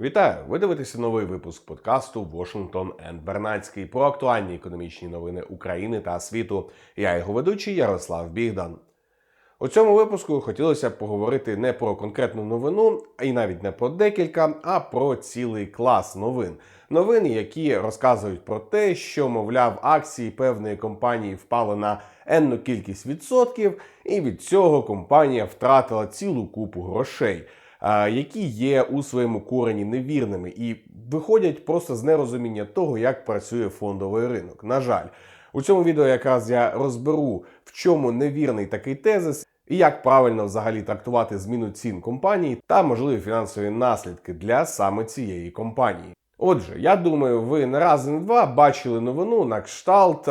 Вітаю! Ви дивитеся новий випуск подкасту Washington and Бернацький про актуальні економічні новини України та світу. Я його ведучий Ярослав Бігдан. У цьому випуску хотілося б поговорити не про конкретну новину, а навіть не про декілька, а про цілий клас новин. Новин, які розказують про те, що, мовляв, акції певної компанії впали на енну кількість відсотків, і від цього компанія втратила цілу купу грошей. Які є у своєму корені невірними і виходять просто з нерозуміння того, як працює фондовий ринок. На жаль, у цьому відео якраз я розберу, в чому невірний такий тезис, і як правильно взагалі трактувати зміну цін компанії та можливі фінансові наслідки для саме цієї компанії. Отже, я думаю, ви не раз не два бачили новину на кшталт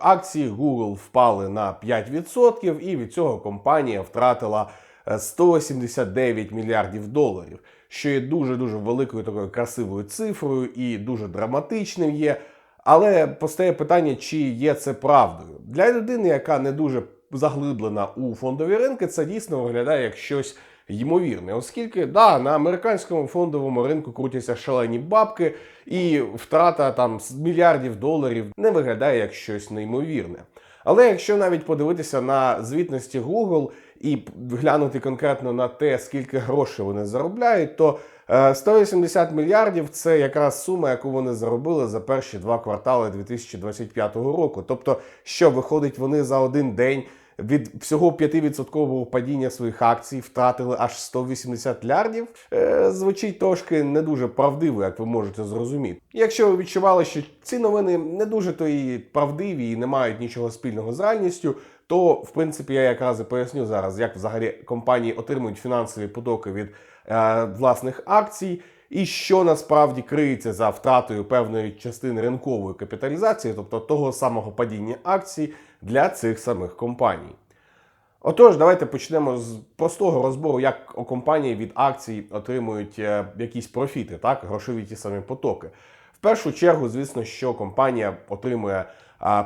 акції Google впали на 5%, і від цього компанія втратила 179 мільярдів доларів, що є дуже дуже великою такою красивою цифрою і дуже драматичним є. Але постає питання, чи є це правдою для людини, яка не дуже заглиблена у фондові ринки, це дійсно виглядає як щось ймовірне, оскільки да, на американському фондовому ринку крутяться шалені бабки, і втрата там мільярдів доларів не виглядає як щось неймовірне. Але якщо навіть подивитися на звітності Google і глянути конкретно на те, скільки грошей вони заробляють, то е, 180 мільярдів це якраз сума, яку вони заробили за перші два квартали 2025 року. Тобто, що виходить, вони за один день від всього 5% падіння своїх акцій втратили аж 180 мільярдів. Е, звучить трошки не дуже правдиво, як ви можете зрозуміти. Якщо ви відчували, що ці новини не дуже то і правдиві і не мають нічого спільного з реальністю, то в принципі я якраз і поясню зараз, як взагалі компанії отримують фінансові потоки від е, власних акцій. І що насправді криється за втратою певної частини ринкової капіталізації, тобто того самого падіння акцій для цих самих компаній. Отож, давайте почнемо з простого розбору, як компанії від акцій отримують е, якісь профіти, так, грошові ті самі потоки. В першу чергу, звісно, що компанія отримує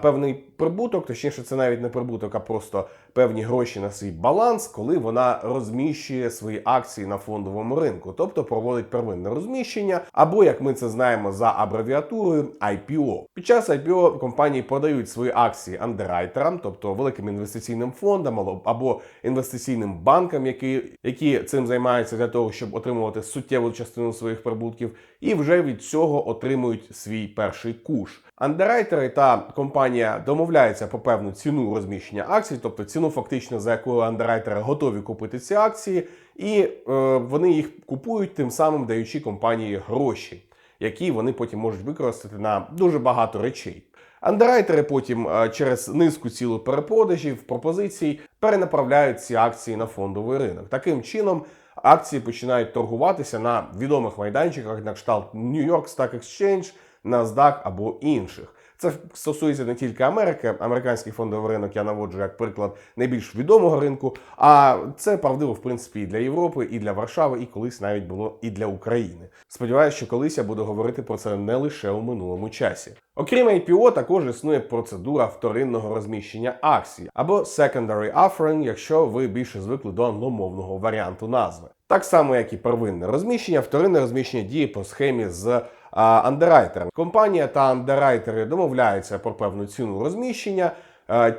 певний прибуток, точніше, це навіть не прибуток, а просто певні гроші на свій баланс, коли вона розміщує свої акції на фондовому ринку, тобто проводить первинне розміщення, або як ми це знаємо за абревіатурою IPO. Під час IPO компанії подають свої акції андеррайтерам, тобто великим інвестиційним фондам або інвестиційним банкам, які, які цим займаються для того, щоб отримувати суттєву частину своїх прибутків, і вже від цього отримують свій перший куш. Андеррайтери та компанія домовляються про певну ціну розміщення акцій, тобто ціну фактично за якою андеррайтери готові купити ці акції, і е, вони їх купують, тим самим даючи компанії гроші, які вони потім можуть використати на дуже багато речей. Андеррайтери потім е, через низку цілу перепродажів, пропозицій перенаправляють ці акції на фондовий ринок. Таким чином, акції починають торгуватися на відомих майданчиках на кшталт New York Stock Exchange, NASDAQ або інших. Це стосується не тільки Америки, американський фондовий ринок я наводжу як приклад найбільш відомого ринку, а це правдиво в принципі і для Європи, і для Варшави, і колись навіть було і для України. Сподіваюся, що колись я буду говорити про це не лише у минулому часі. Окрім IPO, також існує процедура вторинного розміщення акцій або secondary offering, якщо ви більше звикли до англомовного варіанту назви. Так само, як і первинне розміщення, вторинне розміщення діє по схемі з андеррайтером. Компанія та андеррайтери домовляються про певну ціну розміщення.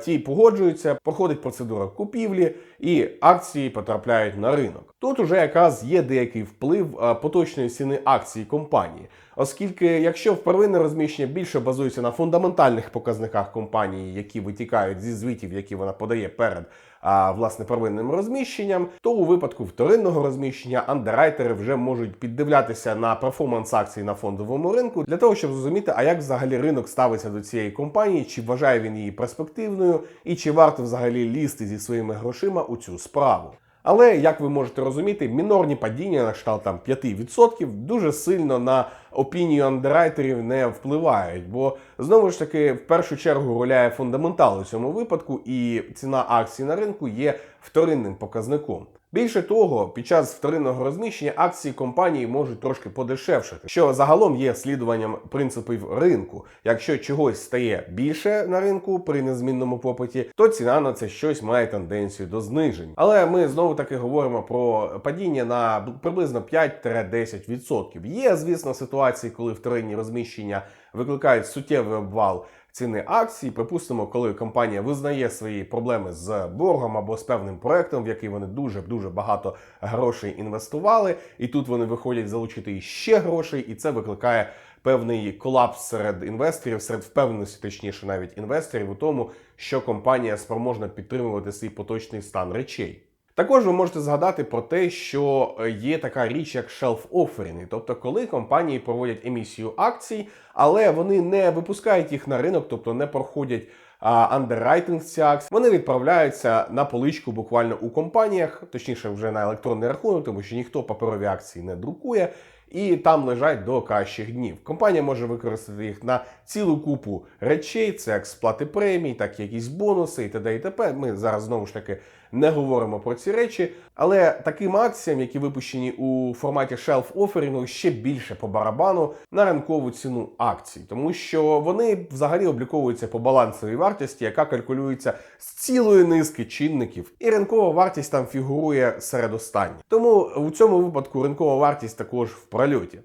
Ті погоджуються, проходить процедура купівлі, і акції потрапляють на ринок. Тут уже якраз є деякий вплив поточної ціни акцій компанії, оскільки якщо первинне розміщення більше базується на фундаментальних показниках компанії, які витікають зі звітів, які вона подає перед а, власне первинним розміщенням, то у випадку вторинного розміщення андеррайтери вже можуть піддивлятися на перформанс акцій на фондовому ринку для того, щоб зрозуміти, а як взагалі ринок ставиться до цієї компанії, чи вважає він її перспективною, і чи варто взагалі лізти зі своїми грошима у цю справу. Але як ви можете розуміти, мінорні падіння на кшталт там 5% дуже сильно на опінію андеррайтерів не впливають, бо знову ж таки в першу чергу гуляє фундаментал у цьому випадку, і ціна акцій на ринку є вторинним показником. Більше того, під час вторинного розміщення акції компанії можуть трошки подешевшити, що загалом є слідуванням принципів ринку. Якщо чогось стає більше на ринку при незмінному попиті, то ціна на це щось має тенденцію до знижень. Але ми знову таки говоримо про падіння на приблизно 5-10%. Є, звісно, ситуації, коли вторинні розміщення викликають суттєвий обвал ціни акцій. Припустимо, коли компанія визнає свої проблеми з боргом або з певним проектом, в який вони дуже дуже багато грошей інвестували, і тут вони виходять залучити ще грошей, і це викликає. Певний колапс серед інвесторів, серед впевненості, точніше, навіть інвесторів у тому, що компанія спроможна підтримувати свій поточний стан речей. Також ви можете згадати про те, що є така річ, як shelf offering, тобто коли компанії проводять емісію акцій, але вони не випускають їх на ринок, тобто не проходять андеррайтинг ці акції, вони відправляються на поличку буквально у компаніях, точніше, вже на електронний рахунок, тому що ніхто паперові акції не друкує. І там лежать до кращих днів. Компанія може використати їх на цілу купу речей, це як сплати премій, так і якісь бонуси і т.д. і т.п. Ми зараз знову ж таки не говоримо про ці речі. Але таким акціям, які випущені у форматі shelf оферінгу, ще більше по барабану на ринкову ціну акцій, тому що вони взагалі обліковуються по балансовій вартості, яка калькулюється з цілої низки чинників, і ринкова вартість там фігурує серед останніх. Тому у цьому випадку ринкова вартість також в прольоті.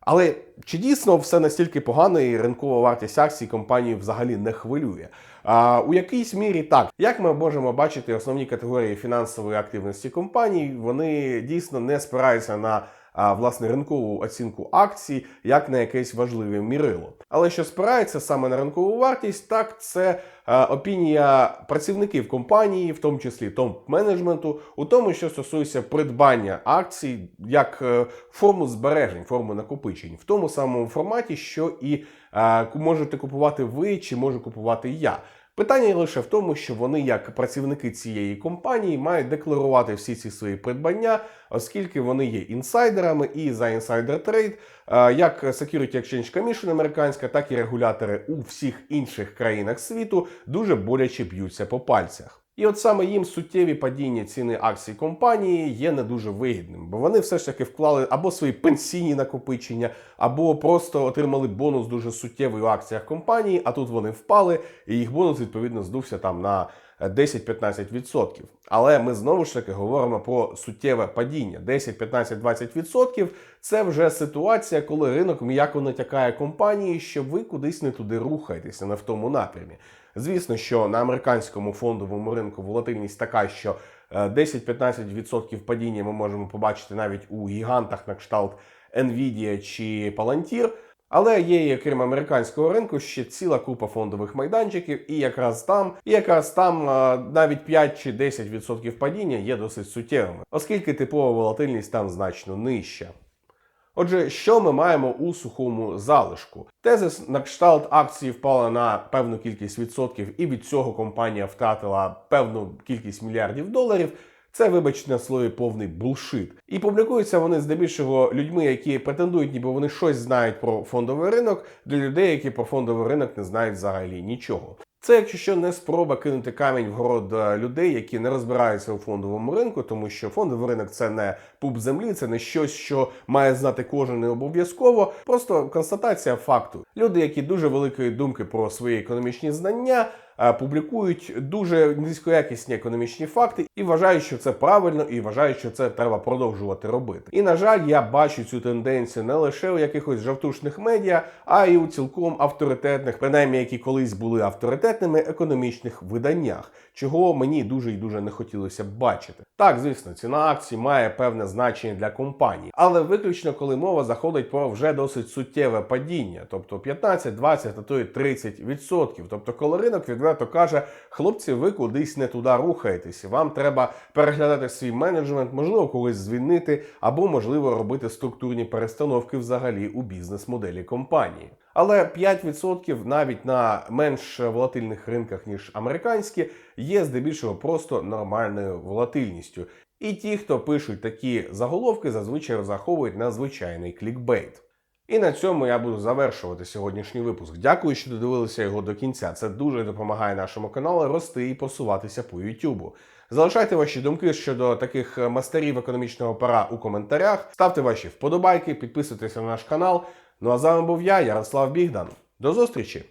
Але чи дійсно все настільки погано і ринкова вартість акцій компанії взагалі не хвилює? А, У якійсь мірі так, як ми можемо бачити, основні категорії фінансової активності компаній, вони дійсно не спираються на а, власне ринкову оцінку акцій, як на якесь важливе мірило. Але що спирається саме на ринкову вартість, так це а, опінія працівників компанії, в тому числі топ-менеджменту, у тому, що стосується придбання акцій як е, форму збережень, форму накопичень, в тому самому форматі, що і а, можете купувати ви чи можу купувати я. Питання лише в тому, що вони, як працівники цієї компанії, мають декларувати всі ці свої придбання, оскільки вони є інсайдерами, і за інсайдер трейд, як Security Exchange Commission американська, так і регулятори у всіх інших країнах світу дуже боляче б'ються по пальцях. І от саме їм суттєві падіння ціни акцій компанії є не дуже вигідним, бо вони все ж таки вклали або свої пенсійні накопичення, або просто отримали бонус дуже суттєвий у акціях компанії, а тут вони впали, і їх бонус відповідно здувся там на 10-15%. Але ми знову ж таки говоримо про суттєве падіння. 10, 15, 20% це вже ситуація, коли ринок м'яко натякає компанії, що ви кудись не туди рухаєтеся, не в тому напрямі. Звісно, що на американському фондовому ринку волатильність така, що 10-15% падіння ми можемо побачити навіть у гігантах на кшталт Nvidia чи Palantir. Але є, і, крім американського ринку, ще ціла купа фондових майданчиків, і якраз там, і якраз там навіть 5 чи 10% падіння є досить суттєвими, оскільки типова волатильність там значно нижча. Отже, що ми маємо у сухому залишку? Тезис на кшталт акції впала на певну кількість відсотків, і від цього компанія втратила певну кількість мільярдів доларів. Це, вибачте, на слові повний булшит. І публікуються вони здебільшого людьми, які претендують, ніби вони щось знають про фондовий ринок, для людей, які про фондовий ринок не знають взагалі нічого. Це, якщо що, не спроба кинути камінь в город е, людей, які не розбираються у фондовому ринку, тому що фондовий ринок це не пуп землі, це не щось, що має знати кожен не обов'язково. Просто констатація факту. Люди, які дуже великої думки про свої економічні знання. Е, публікують дуже низькоякісні економічні факти і вважають, що це правильно, і вважають, що це треба продовжувати робити. І на жаль, я бачу цю тенденцію не лише у якихось жавтушних медіа, а й у цілком авторитетних, принаймні які колись були авторитетними економічних виданнях, чого мені дуже і дуже не хотілося б бачити. Так, звісно, ціна акцій має певне значення для компаній, але виключно коли мова заходить про вже досить суттєве падіння, тобто 15, 20, а то й 30%. Тобто, коли ринок відверто відверто каже: хлопці, ви кудись не туди рухаєтесь. Вам треба переглядати свій менеджмент, можливо, когось звільнити, або можливо робити структурні перестановки взагалі у бізнес-моделі компанії. Але 5% навіть на менш волатильних ринках ніж американські, є здебільшого просто нормальною волатильністю. І ті, хто пишуть такі заголовки, зазвичай розраховують на звичайний клікбейт. І на цьому я буду завершувати сьогоднішній випуск. Дякую, що додивилися його до кінця. Це дуже допомагає нашому каналу рости і просуватися по Ютубу. Залишайте ваші думки щодо таких мастерів економічного пера у коментарях. Ставте ваші вподобайки, підписуйтесь на наш канал. Ну а з вами був я, Ярослав Бігдан. До зустрічі!